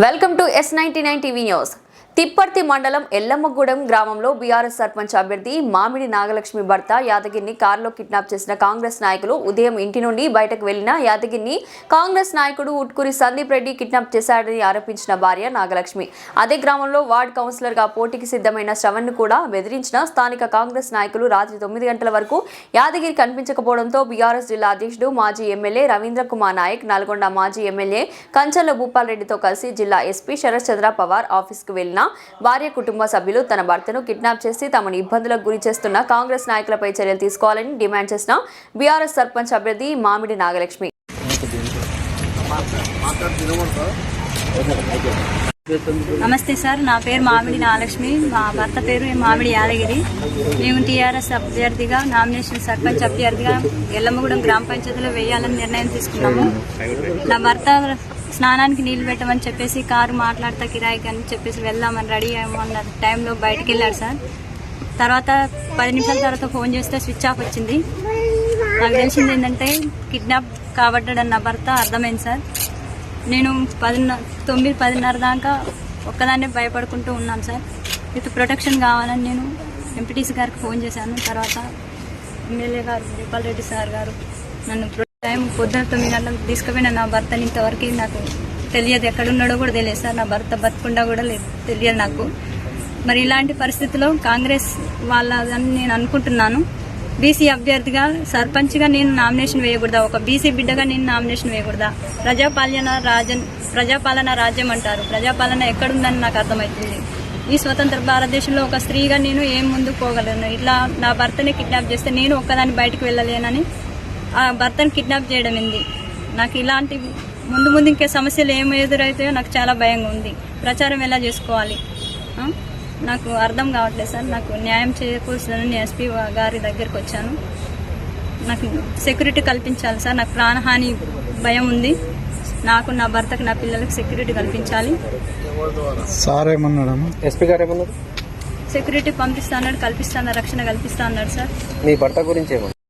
welcome to S ninety nine TV news Tipparthi మండలం ఎల్లమ్మగూడెం గ్రామంలో BRS sarpanch అభ్యర్థి మామిడి నాగలక్ష్మి భర్త యాదగిరిని కారులో కిడ్నాప్ చేసిన కాంగ్రెస్ నాయకులు ఉదయం ఇంటి నుండి బయటకు వెళ్ళిన యాదగిరిని కాంగ్రెస్ నాయకుడు ఉట్కూరి సందీప్ రెడ్డి కిడ్నాప్ చేశాడని ఆరోపించిన భార్య నాగలక్ష్మి. అదే గ్రామంలో వార్డ్ కౌన్సిలర్గా పోటీకి సిద్ధమైన శ్రవణ్ను కూడా బెదిరించిన స్థానిక కాంగ్రెస్ నాయకులు రాత్రి తొమ్మిది గంటల వరకు యాదగిరి కనిపించకపోవడంతో బీఆర్ఎస్ జిల్లా అధ్యక్షుడు మాజీ ఎమ్మెల్యే రవీంద్ర కుమార్ నాయక్ నల్గొండ మాజీ ఎమ్మెల్యే కంచర్ల భూపాల్ రెడ్డితో కలిసి జిల్లా ఎస్పీ శరత్ చంద్ర పవార్ ఆఫీస్కు వెళ్ళిన భార్య కుటుంబ సభ్యులు తన భర్తను కిడ్నాప్ చేసి తమను ఇబ్బందులకు గురి చేస్తున్న కాంగ్రెస్ నాయకులపై చర్యలు తీసుకోవాలని డిమాండ్ చేసిన బీఆర్ఎస్ సర్పంచ్ అభ్యర్థి మామిడి నాగలక్ష్మి. నమస్తే సార్ నా పేరు మామిడి నాగలక్ష్మి. మా భర్త పేరు మామిడి యాదగిరి. మేము టీఆర్ఎస్ అభ్యర్థిగా నామినేషన్ సర్పంచ్ అభ్యర్థిగా ఎల్లమ్మగూడెం గ్రామ పంచాయతీలో వేయాలని నిర్ణయం తీసుకున్నాము. నా భర్త స్నానానికి నీళ్ళు పెట్టమని చెప్పేసి కారు మాట్లాడతా కిరాయికి అని చెప్పేసి వెళ్దామని రెడీ అయ్యామన్న టైంలో బయటకు వెళ్ళాడు సార్. తర్వాత పది నిమిషాల తర్వాత ఫోన్ చేస్తే స్విచ్ ఆఫ్ వచ్చింది. నాకు తెలిసింది ఏంటంటే కిడ్నాప్ కాబడ్డాడని అన్న భర్త అర్థమైంది సార్. నేను పదిన్న తొమ్మిది పదిన్నర దాకా ఒక్కదాన్నే భయపడుకుంటూ ఉన్నాను సార్. విత్ ప్రొటెక్షన్ కావాలని నేను ఎంపీటీసీ గారికి ఫోన్ చేశాను. తర్వాత ఎమ్మెల్యే గారు దీపాల్ రెడ్డి సార్ గారు నన్ను టైం పొద్దున తొమ్మిది గంటలకు తీసుకుపోయిన నా భర్తని ఇంతవరకు నాకు తెలియదు. ఎక్కడున్నాడో కూడా తెలియదు. సార్ నా భర్త బతకుండా కూడా తెలియదు నాకు. మరి ఇలాంటి పరిస్థితిలో కాంగ్రెస్ వాళ్ళని నేను అనుకుంటున్నాను. బీసీ అభ్యర్థిగా సర్పంచ్గా నేను నామినేషన్ వేయకూడదా? ఒక బీసీ బిడ్డగా నేను నామినేషన్ వేయకూడదా? ప్రజాపాలన రాజన్ ప్రజాపాలన రాజ్యం అంటారు. ప్రజాపాలన ఎక్కడుందని నాకు అర్థమవుతుంది. ఈ స్వతంత్ర భారతదేశంలో ఒక స్త్రీగా నేను ఏం ముందుకు పోగలను? ఇట్లా నా భర్తని కిడ్నాప్ చేస్తే నేను ఒక్కదాన్ని బయటకు వెళ్ళలేనని భర్తను కిడ్నాప్ చేయడం ఏంది? నాకు ఇలాంటి ముందు ముందు ఇంకే సమస్యలు ఏమి ఎదురవుతాయో నాకు చాలా భయంగా ఉంది. ప్రచారం ఎలా చేసుకోవాలి? ఆ? నాకు అర్థం కావట్లేదు సార్. నాకు న్యాయం చేయకూడదని ఎస్పీ గారి దగ్గరికి వచ్చాను. నాకు సెక్యూరిటీ కల్పించాలి సార్. నాకు ప్రాణహాని భయం ఉంది. నాకు నా భర్తకు నా పిల్లలకు సెక్యూరిటీ కల్పించాలి. సార్ ఎస్పీ గారు ఏమన్నారు? సెక్యూరిటీ పంపిస్తా అన్నాడు కల్పిస్తా అన్నాడు రక్షణ కల్పిస్తా అన్నాడు సార్. మీ భర్త గురించి ఏమన్నారు?